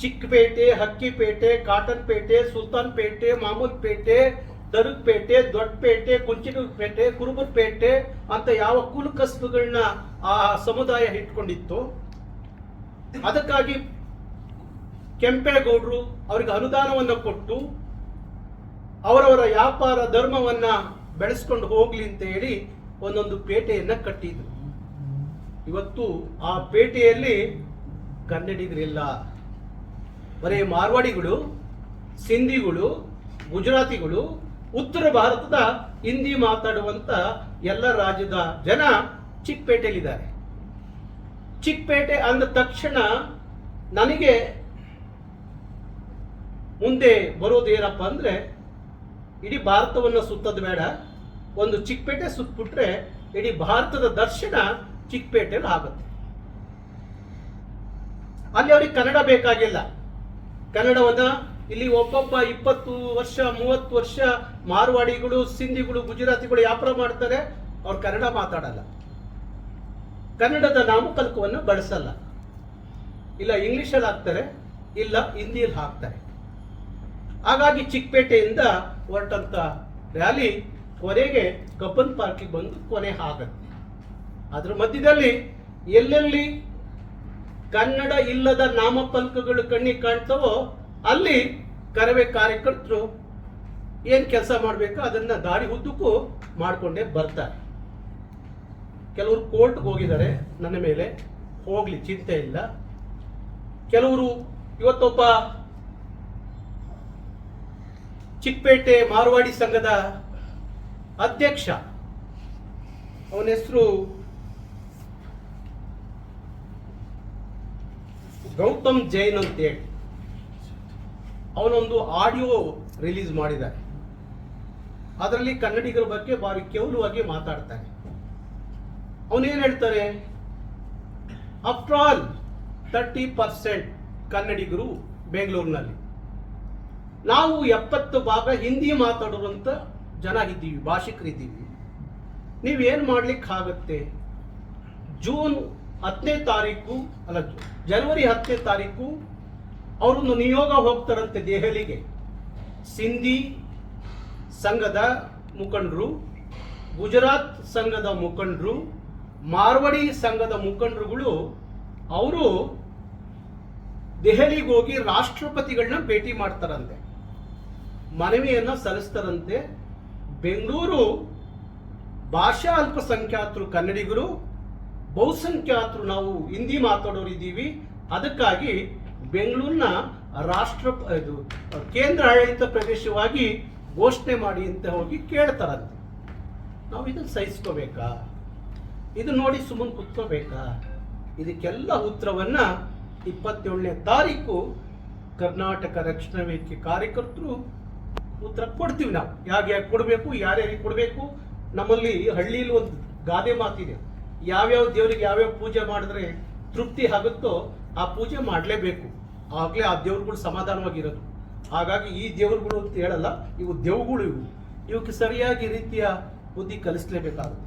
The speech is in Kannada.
Chickpet, ಹಕ್ಕಿಪೇಟೆ Cottonpet Sultanpet Mamulpet ದರ್ಗ್ ಪೇಟೆ ದೊಡ್ಡಪೇಟೆ ಕುಂಚಿನಪೇಟೆ ಕುರುಬರ್ಪೇಟೆ ಅಂತ ಯಾವ ಕುಲ ಕಸಬುಗಳನ್ನ ಆ ಸಮುದಾಯ ಇಟ್ಕೊಂಡಿತ್ತು ಅದಕ್ಕಾಗಿ ಕೆಂಪೇಗೌಡರು ಅವರಿಗೆ ಅನುದಾನವನ್ನು ಕೊಟ್ಟು ಅವರವರ ವ್ಯಾಪಾರ ಧರ್ಮವನ್ನ ಬೆಳೆಸ್ಕೊಂಡು ಹೋಗ್ಲಿ ಅಂತ ಹೇಳಿ ಒಂದೊಂದು ಪೇಟೆಯನ್ನ ಕಟ್ಟಿದ್ರು. ಇವತ್ತು ಆ ಪೇಟೆಯಲ್ಲಿ ಕನ್ನಡಿಗರಿಲ್ಲ. ಬರೀ ಮಾರ್ವಾಡಿಗಳು, ಸಿಂಧಿಗಳು, ಗುಜರಾತಿಗಳು, ಉತ್ತರ ಭಾರತದ ಹಿಂದಿ ಮಾತಾಡುವಂತ ಎಲ್ಲ ರಾಜ್ಯದ ಜನ ಚಿಕ್ಕಪೇಟೆಯಲ್ಲಿದ್ದಾರೆ. ಚಿಕ್ಕಪೇಟೆ ಅಂದ ತಕ್ಷಣ ನನಗೆ ಮುಂದೆ ಬರೋದು ಏನಪ್ಪ ಅಂದ್ರೆ, ಇಡೀ ಭಾರತವನ್ನು ಸುತ್ತದ ಬೇಡ. ಒಂದು ಚಿಕ್ಕಪೇಟೆ ಸುತ್ತಬಿಟ್ರೆ ಇಡೀ ಭಾರತದ ದರ್ಶನ ಚಿಕ್ಕಪೇಟೆಯಲ್ಲಿ ಆಗುತ್ತೆ. ಅಲ್ಲಿ ಅವ್ರಿಗೆ ಕನ್ನಡ ಬೇಕಾಗಿಲ್ಲ. ಕನ್ನಡವನ್ನ ಇಲ್ಲಿ ಒಬ್ಬೊಬ್ಬ ಇಪ್ಪತ್ತು ವರ್ಷ, ಮೂವತ್ತು ವರ್ಷ ಮಾರ್ವಾಡಿಗಳು, ಸಿಂಧಿಗಳು, ಗುಜರಾತಿಗಳು ವ್ಯಾಪಾರ ಮಾಡ್ತಾರೆ. ಅವ್ರು ಕನ್ನಡ ಮಾತಾಡಲ್ಲ. ಕನ್ನಡದ ನಾಮಫಲಕವನ್ನು ಬಳಸಲ್ಲ. ಇಲ್ಲ ಇಂಗ್ಲೀಷಲ್ಲಿ ಹಾಕ್ತಾರೆ, ಇಲ್ಲ ಹಿಂದಿಯಲ್ಲಿ ಹಾಕ್ತಾರೆ. ಹಾಗಾಗಿ ಚಿಕ್ಕಪೇಟೆಯಿಂದ ಹೊರಟಂತ ರ್ಯಾಲಿ ಕೊನೆಗೆ ಕಬ್ಬನ್ ಪಾರ್ಕಿಗೆ ಬಂದು ಕೊನೆ ಆಗತ್ತೆ. ಅದ್ರ ಮಧ್ಯದಲ್ಲಿ ಎಲ್ಲೆಲ್ಲಿ ಕನ್ನಡ ಇಲ್ಲದ ನಾಮಫಲಕಗಳು ಕಣ್ಣಿಗೆ ಕಾಣ್ತವೋ, ಅಲ್ಲಿ ಕರವೇ ಕಾರ್ಯಕರ್ತರು ಏನು ಕೆಲಸ ಮಾಡಬೇಕು ಅದನ್ನ ದಾರಿ ಉದ್ದಕ್ಕೂ ಮಾಡಿಕೊಂಡೇ ಬರ್ತಾರೆ. ಕೆಲವರು ಕೋರ್ಟ್ಗೆ ಹೋಗಿದ್ದಾರೆ, ನನ್ನ ಮೇಲೆ ಹೋಗ್ಲಿ, ಚಿಂತೆ ಇಲ್ಲ. ಕೆಲವರು ಇವತ್ತೊಬ್ಬ ಚಿಕ್ಕಪೇಟೆ ಮಾರ್ವಾಡಿ ಸಂಘದ ಅಧ್ಯಕ್ಷ, ಅವನ ಹೆಸರು ಗೌತಮ್ ಜೈನ್ ಅಂತೇಳಿ. ಅವನೊಂದು ಆಡಿಯೋ ರಿಲೀಸ್ ಮಾಡಿದ್ದಾರೆ. ಅದರಲ್ಲಿ ಕನ್ನಡಿಗರ ಬಗ್ಗೆ ಭಾರಿ ಕೇವಲವಾಗಿ ಮಾತಾಡ್ತಾನೆ ಅವನೇನು ಹೇಳ್ತಾರೆ? ಆಫ್ಟರ್ ಆಲ್ ತರ್ಟಿ ಪರ್ಸೆಂಟ್ ಕನ್ನಡಿಗರು ಬೆಂಗಳೂರಿನಲ್ಲಿ. ನಾವು ಎಪ್ಪತ್ತು ಭಾಗ ಹಿಂದಿ ಮಾತಾಡುವಂತ ಜನ ಇದ್ದೀವಿ, ಭಾಷಿಕರಿದ್ದೀವಿ. ನೀವೇನು ಮಾಡ್ಲಿಕ್ಕೆ ಆಗುತ್ತೆ ಜೂನ್ ಹತ್ತನೇ ತಾರೀಕು ಅಲ್ಲ, ಜನವರಿ ಹತ್ತನೇ ತಾರೀಕು ಅವರೊಂದು ನಿಯೋಗ ಹೋಗ್ತಾರಂತೆ ದೆಹಲಿಗೆ. ಸಿಂಧಿ ಸಂಘದ ಮುಖಂಡರು, ಗುಜರಾತ್ ಸಂಘದ ಮುಖಂಡರು, ಮಾರ್ವಡಿ ಸಂಘದ ಮುಖಂಡರುಗಳು, ಅವರು ದೆಹಲಿಗೆ ಹೋಗಿ ರಾಷ್ಟ್ರಪತಿಗಳನ್ನ ಭೇಟಿ ಮಾಡ್ತಾರಂತೆ. ಮನವಿಯನ್ನು ಸಲ್ಲಿಸ್ತಾರಂತೆ. ಬೆಂಗಳೂರು ಭಾಷಾ ಅಲ್ಪಸಂಖ್ಯಾತರು ಕನ್ನಡಿಗರು ಬಹುಸಂಖ್ಯಾತರು ನಾವು ಹಿಂದಿ ಮಾತಾಡೋರು ಇದ್ದೀವಿ. ಅದಕ್ಕಾಗಿ ಬೆಂಗಳೂರಿನ ರಾಷ್ಟ್ರ ಇದು, ಕೇಂದ್ರ ಆಡಳಿತ ಪ್ರದೇಶವಾಗಿ ಘೋಷಣೆ ಮಾಡಿ ಅಂತ ಹೋಗಿ ಕೇಳ್ತಾರಂತೆ. ನಾವು ಇದನ್ನು ಸಹಿಸ್ಕೋಬೇಕಾ? ಇದು ನೋಡಿ ಸುಮ್ಮನೆ ಕುತ್ಕೋಬೇಕಾ? ಇದಕ್ಕೆಲ್ಲ ಉತ್ತರವನ್ನು ಇಪ್ಪತ್ತೇಳನೇ ತಾರೀಕು ಕರ್ನಾಟಕ ರಕ್ಷಣಾ ವೇದಿಕೆ ಕಾರ್ಯಕರ್ತರು ಉತ್ತರ ಕೊಡ್ತೀವಿ ನಾವು. ಯಾಕೆ ಯಾಕೆ ಕೊಡಬೇಕು, ಯಾರ್ಯಾರಿಗೆ ಕೊಡಬೇಕು, ನಮ್ಮಲ್ಲಿ ಹಳ್ಳಿಯಲ್ಲಿ ಒಂದು ಗಾದೆ ಮಾತಿದೆ. ಯಾವ್ಯಾವ ದೇವರಿಗೆ ಯಾವ್ಯಾವ ಪೂಜೆ ಮಾಡಿದ್ರೆ ತೃಪ್ತಿ ಆಗುತ್ತೋ ಆ ಪೂಜೆ ಮಾಡಲೇಬೇಕು. ಆಗಲೇ ಆ ದೇವ್ರುಗಳು ಸಮಾಧಾನವಾಗಿರೋದು. ಹಾಗಾಗಿ ಈ ದೇವ್ರುಗಳು ಅಂತ ಹೇಳಲ್ಲ, ಇವು ದೇವ್ಗಳು ಇವು. ಇವಕ್ಕೆ ಸರಿಯಾಗಿ ರೀತಿಯ ಬುದ್ಧಿ ಕಲಿಸ್ಲೇಬೇಕಾಗುತ್ತೆ.